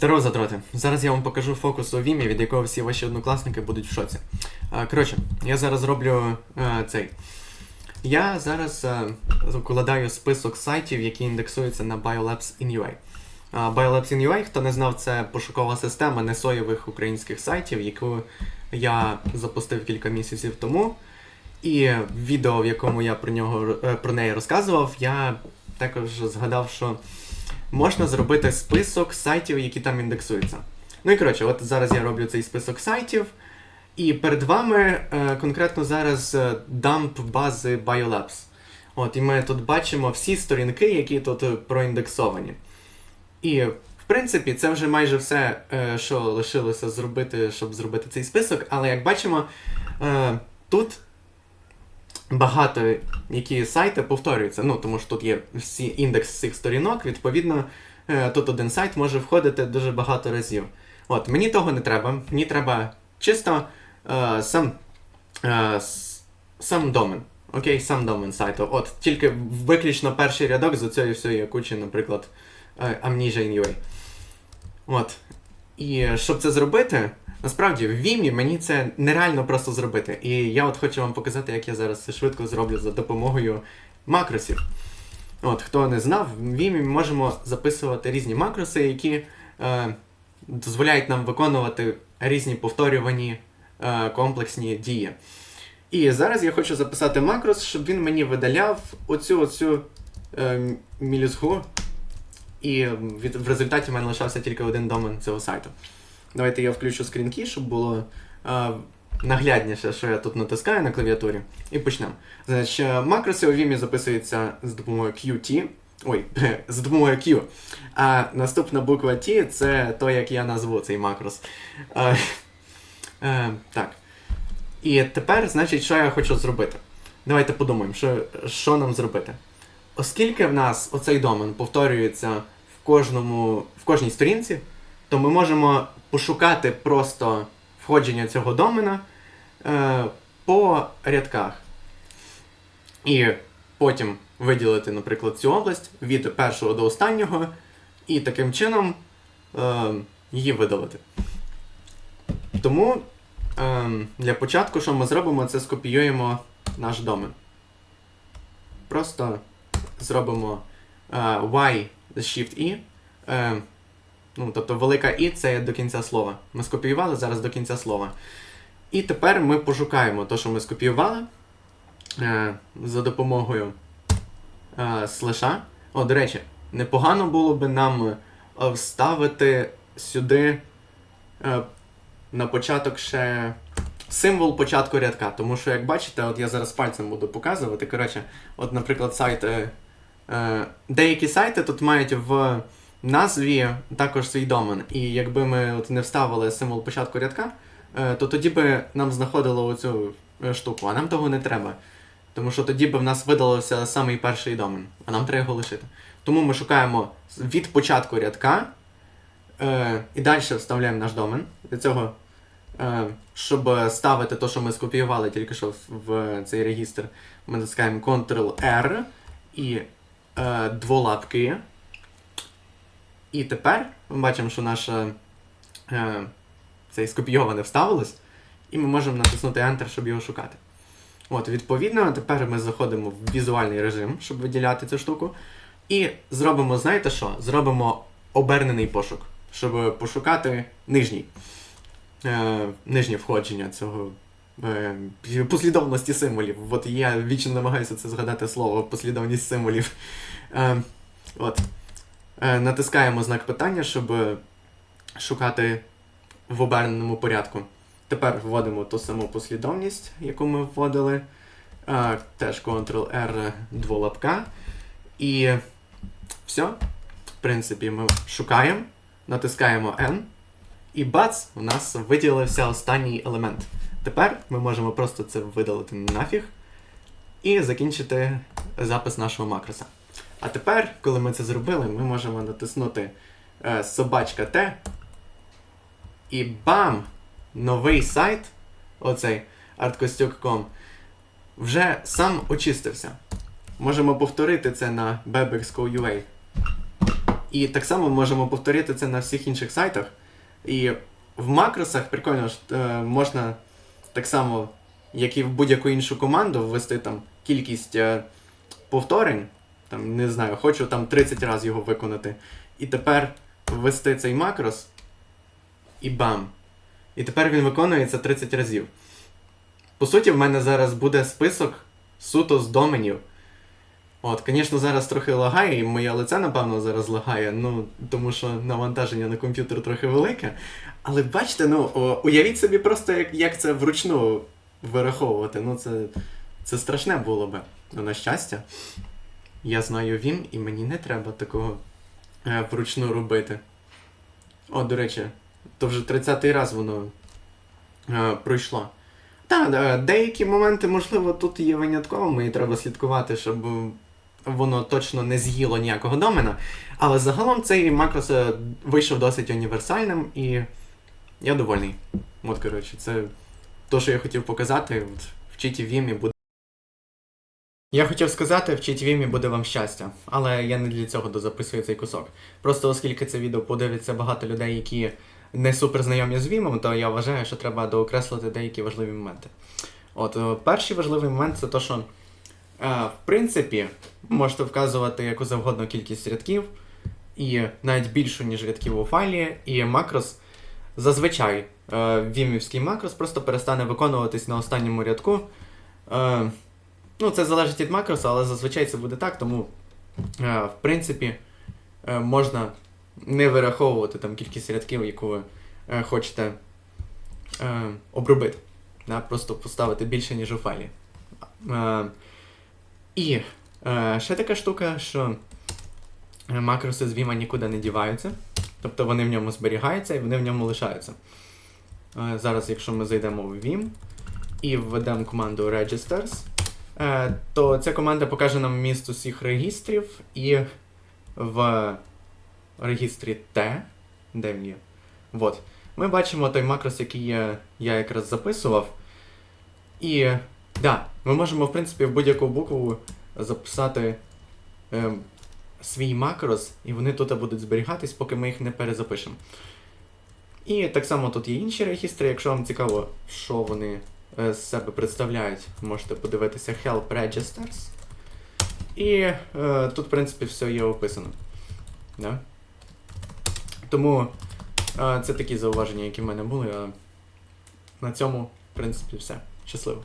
Здорово, задроти. Зараз я вам покажу фокус у Вімі, від якого всі ваші однокласники будуть в шоці. Коротше, я зараз роблю е, цей. Я зараз е, укладаю список сайтів, які індексуються на BioLabs in UA. BioLabs in UA, хто не знав, це пошукова система несоєвих українських сайтів, яку я запустив кілька місяців тому. І в відео, в якому я про нього е, про неї розказував, я також згадав, що можна зробити список сайтів, які там індексуються. Ну і коротше, от зараз я роблю цей список сайтів, і перед вами е, конкретно зараз е, дамп бази BioLabs. От, і ми тут бачимо всі сторінки, які тут е, проіндексовані. І, в принципі, це вже майже все, що лишилося зробити, щоб зробити цей список. Але як бачимо, тут багато які сайти повторюються. Ну, тому що тут є всі індекс всіх сторінок, відповідно, е, тут один сайт може входити дуже багато разів. От, мені того не треба. Мені треба чисто е, сам, е, сам домен. Окей, сам домен сайту. От, тільки виключно перший рядок з цієї всієї кучі, наприклад, е, Amnesia in От. І щоб це зробити, насправді в Vimeo мені це нереально просто зробити. І я от хочу вам показати, як я зараз це швидко зроблю за допомогою макросів. От, хто не знав, в Vimeo ми можемо записувати різні макроси, які е, дозволяють нам виконувати різні повторювані е, комплексні дії. І зараз я хочу записати макрос, щоб він мені видаляв оцю оцю е, мілюзгу. І від, в результаті в мене лишався тільки один домен цього сайту. Давайте я включу скрінки, щоб було е, наглядніше, що я тут натискаю на клавіатурі. І почнемо. Значить, е, макроси у Vimeo записуються з допомогою QT. Ой, з допомогою Q. А наступна буква T це то, як я назву цей макрос. Е, е, так. І тепер, значить, що я хочу зробити? Давайте подумаємо, що, що нам зробити. Оскільки в нас оцей домен повторюється в кожному, в кожній сторінці, то ми можемо пошукати просто входження цього домена е, по рядках. І потім виділити, наприклад, цю область від першого до останнього, і таким чином е, її видалити. Тому е, для початку, що ми зробимо, це скопіюємо наш домен. Просто зробимо е, Y з Shift E. Е, ну, тобто велика І це до кінця слова. Ми скопіювали зараз до кінця слова. І тепер ми пошукаємо те, що ми скопіювали е, за допомогою слеша. О, до речі, непогано було би нам вставити сюди на початок ще символ початку рядка. Тому що, як бачите, от я зараз пальцем буду показувати. Коротше, от, наприклад, сайт. Е, деякі сайти тут мають в назві також свій домен. І якби ми от не вставили символ початку рядка, е, то тоді би нам знаходило оцю е, штуку, а нам того не треба. Тому що тоді би в нас видалився самий перший домен, а нам треба його лишити. Тому ми шукаємо від початку рядка е, і далі вставляємо наш домен. Для цього, е, щоб ставити те, що ми скопіювали тільки що в, в цей регістр, ми натискаємо Ctrl-R і е, дволапки. І тепер ми бачимо, що наше е, цей скопійоване вставилось, і ми можемо натиснути Enter, щоб його шукати. От, відповідно, тепер ми заходимо в візуальний режим, щоб виділяти цю штуку. І зробимо, знаєте що? Зробимо обернений пошук, щоб пошукати нижній. Е, нижнє входження цього е, послідовності символів. От я вічно намагаюся це згадати слово послідовність символів. Е, от. Е, натискаємо знак питання, щоб шукати в оберненому порядку. Тепер вводимо ту саму послідовність, яку ми вводили. Е, теж Ctrl-R дволапка. І все. В принципі, ми шукаємо, натискаємо N. І бац, у нас виділився останній елемент. Тепер ми можемо просто це видалити нафіг і закінчити запис нашого макроса. А тепер, коли ми це зробили, ми можемо натиснути е, собачка Т. І бам! Новий сайт, оцей artkostюк.com, вже сам очистився. Можемо повторити це на Bebex.co.ua. І так само можемо повторити це на всіх інших сайтах. І в макросах прикольно е, можна так само, як і в будь-яку іншу команду, ввести там кількість е, повторень. Там, не знаю, хочу там 30 разів його виконати. І тепер ввести цей макрос і бам. І тепер він виконується 30 разів. По суті, в мене зараз буде список суто з доменів. От, звісно, зараз трохи лагає, і моє лице, напевно, зараз лагає, ну, тому що навантаження на комп'ютер трохи велике. Але бачите, ну, уявіть собі просто, як, як це вручну вираховувати. Ну, це, це страшне було би. Ну, на щастя, я знаю він, і мені не треба такого е, вручну робити. О, до речі, то вже 30-й раз воно е, пройшло. Так, е, деякі моменти, можливо, тут є винятковими, і треба слідкувати, щоб воно точно не з'їло ніякого домена. Але загалом цей макрос е, вийшов досить універсальним, і я довольний. От, коротше, це те, що я хотів показати. От, вчіть Vim і буде. Я хотів сказати, вчіть Vim і буде вам щастя, але я не для цього дозаписую цей кусок. Просто оскільки це відео подивиться багато людей, які не супер знайомі з Vim, то я вважаю, що треба доокреслити деякі важливі моменти. От, е, перший важливий момент це те, що, е, в принципі, можете вказувати яку завгодно кількість рядків, і навіть більшу, ніж рядків у файлі, і макрос зазвичай е, вімівський макрос просто перестане виконуватись на останньому рядку. Е, ну, це залежить від макроса, але зазвичай це буде так, тому, е, в принципі, е, можна не вираховувати там кількість рядків, яку ви е, хочете обробити. Просто поставити більше, ніж у файлі. І ще така штука, що макроси з Vim нікуди не діваються. Тобто вони в ньому зберігаються і вони в ньому лишаються. Зараз, якщо ми зайдемо в Vim і введемо команду registers, то ця команда покаже нам міст усіх регістрів і в регістрі T, де він є. От. Ми бачимо той макрос, який я, якраз записував. І да, ми можемо, в принципі, в будь-яку букву записати е, свій макрос, і вони тут будуть зберігатись, поки ми їх не перезапишемо. І так само тут є інші регістри, якщо вам цікаво, що вони е, з себе представляють, можете подивитися Help Registers. І е, тут, в принципі, все є описано. Да? Тому е, це такі зауваження, які в мене були. На цьому, в принципі, все. Щасливо.